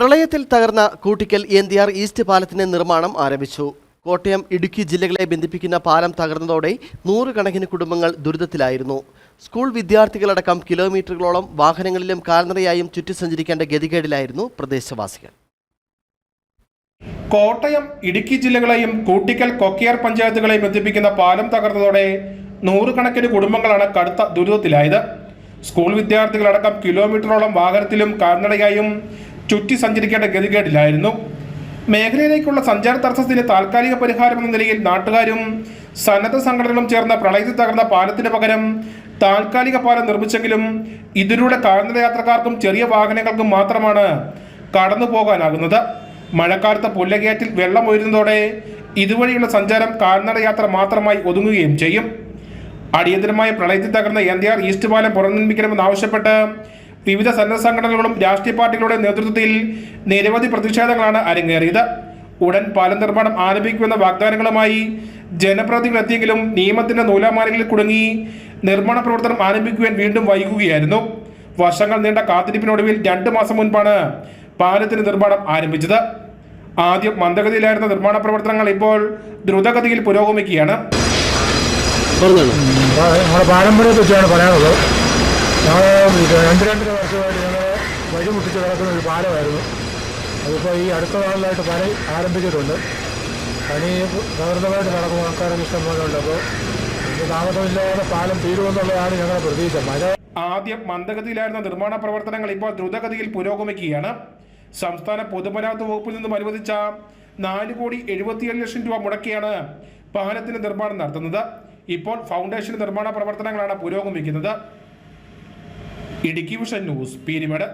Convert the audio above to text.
പ്രളയത്തിൽ തകർന്ന Koottickal N D R east പാലത്തിന്റെ നിർമ്മാണം ആരംഭിച്ചു. കോട്ടയം ഇടുക്കി ജില്ലകളെ ബന്ധിപ്പിക്കുന്ന പാലം തകർന്നതോടെ നൂറുകണക്കിന് കുടുംബങ്ങൾ ദുരിതത്തിലായിരുന്നു. സ്കൂൾ വിദ്യാർത്ഥികളടക്കം കിലോമീറ്ററുകളോളം വാഹനങ്ങളിലും കാൽനടയായും ചുറ്റി സഞ്ചരിക്കേണ്ട ഗതികേടിലായിരുന്നു പ്രദേശവാസികൾ. കോട്ടയം ഇടുക്കി ജില്ലകളെയും കൂട്ടിക്കൽ കൊക്കിയാർ പഞ്ചായത്തുകളെയും ബന്ധിപ്പിക്കുന്ന പാലം തകർന്നതോടെ നൂറുകണക്കിന് കുടുംബങ്ങളാണ് കടുത്ത ദുരിതത്തിലായത്. സ്കൂൾ വിദ്യാർത്ഥികളടക്കം കിലോമീറ്ററോളം വാഹനത്തിലും കാൽനടയായും ചുറ്റി സഞ്ചരിക്കേണ്ട ഗതികേടിലായിരുന്നു മേഖലയിലേക്കുള്ള സഞ്ചാര തടസ്സത്തിന് താൽക്കാലിക പരിഹാരം എന്ന നിലയിൽ നാട്ടുകാരും സന്നദ്ധ സംഘടനകളും ചേർന്ന പ്രളയത്തിൽ തകർന്ന പാലത്തിന് പകരം താൽക്കാലിക പാലം നിർമ്മിച്ചെങ്കിലും ഇതിലൂടെ കാൽനട യാത്രക്കാർക്കും ചെറിയ വാഹനങ്ങൾക്കും മാത്രമാണ് കടന്നു പോകാനാകുന്നത്. മഴക്കാലത്ത് പുല്ലകേറ്റിൽ വെള്ളം ഉയരുന്നതോടെ ഇതുവഴിയുള്ള സഞ്ചാരം കാൽനട യാത്ര മാത്രമായി ഒതുങ്ങുകയും ചെയ്യും. അടിയന്തരമായ പ്രളയത്തിൽ തകർന്ന എൻ ഈസ്റ്റ് പാലം പുനർനിർമ്മിക്കണമെന്നാവശ്യപ്പെട്ട് വിവിധ സന്നദ്ധ സംഘടനകളും രാഷ്ട്രീയ പാർട്ടികളുടെ നേതൃത്വത്തിൽ നിരവധി പ്രതിഷേധങ്ങളാണ് അരങ്ങേറിയത്. ഉടൻ പാലം നിർമ്മാണം ആരംഭിക്കുമെന്ന വാഗ്ദാനങ്ങളുമായി ജനപ്രതിനിധികൾ എത്തിയെങ്കിലും നിയമത്തിന്റെ നൂലാമാലകളിൽ കുടുങ്ങി നിർമ്മാണ പ്രവർത്തനം ആരംഭിക്കുവാൻ വീണ്ടും വൈകുകയായിരുന്നു. വർഷങ്ങൾ നീണ്ട കാത്തിരിപ്പിനൊടുവിൽ രണ്ട് മാസം മുൻപാണ് പാലത്തിന്റെ നിർമ്മാണം ആരംഭിച്ചത്. ആദ്യം മന്ദഗതിയിലായിരുന്ന നിർമ്മാണ പ്രവർത്തനങ്ങൾ ഇപ്പോൾ ദ്രുതഗതിയിൽ പുരോഗമിക്കുകയാണ്. പറയാനുള്ളത്. രണ്ട് രണ്ടര വർഷമായിട്ട് ഞങ്ങൾ വഴിമുട്ടിച്ച് കിടക്കുന്ന ഒരു പാലമായിരുന്നു. അതിപ്പോൾ ഈ അടുത്ത നാളിലായിട്ട് പണി ആരംഭിച്ചിട്ടുണ്ട്. പണി പ്രകൃതമായിട്ട് നടക്കുന്ന ആൾക്കാരൊക്കെ ഇഷ്ടം പോലെ ഉണ്ട് അപ്പോൾ താമസമില്ലാതെ പാലം തീരുമെന്നുള്ളതാണ് ഞങ്ങളുടെ പ്രതീക്ഷ. മഴ ആദ്യം മന്ദഗതിയിലായിരുന്ന നിർമ്മാണ പ്രവർത്തനങ്ങൾ ഇപ്പോൾ ദ്രുതഗതിയിൽ പുരോഗമിക്കുകയാണ്. സംസ്ഥാന പൊതുമരാമത്ത് വകുപ്പിൽ നിന്നും അനുവദിച്ച നാല് കോടി എഴുപത്തിയേഴ് ലക്ഷം രൂപ മുടക്കിയാണ് പാലത്തിന്റെ നിർമ്മാണം നടത്തുന്നത്. ഇപ്പോൾ ഫൗണ്ടേഷൻ നിർമ്മാണ പ്രവർത്തനങ്ങളാണ് പുരോഗമിക്കുന്നത്. Idukki vision news Peermade.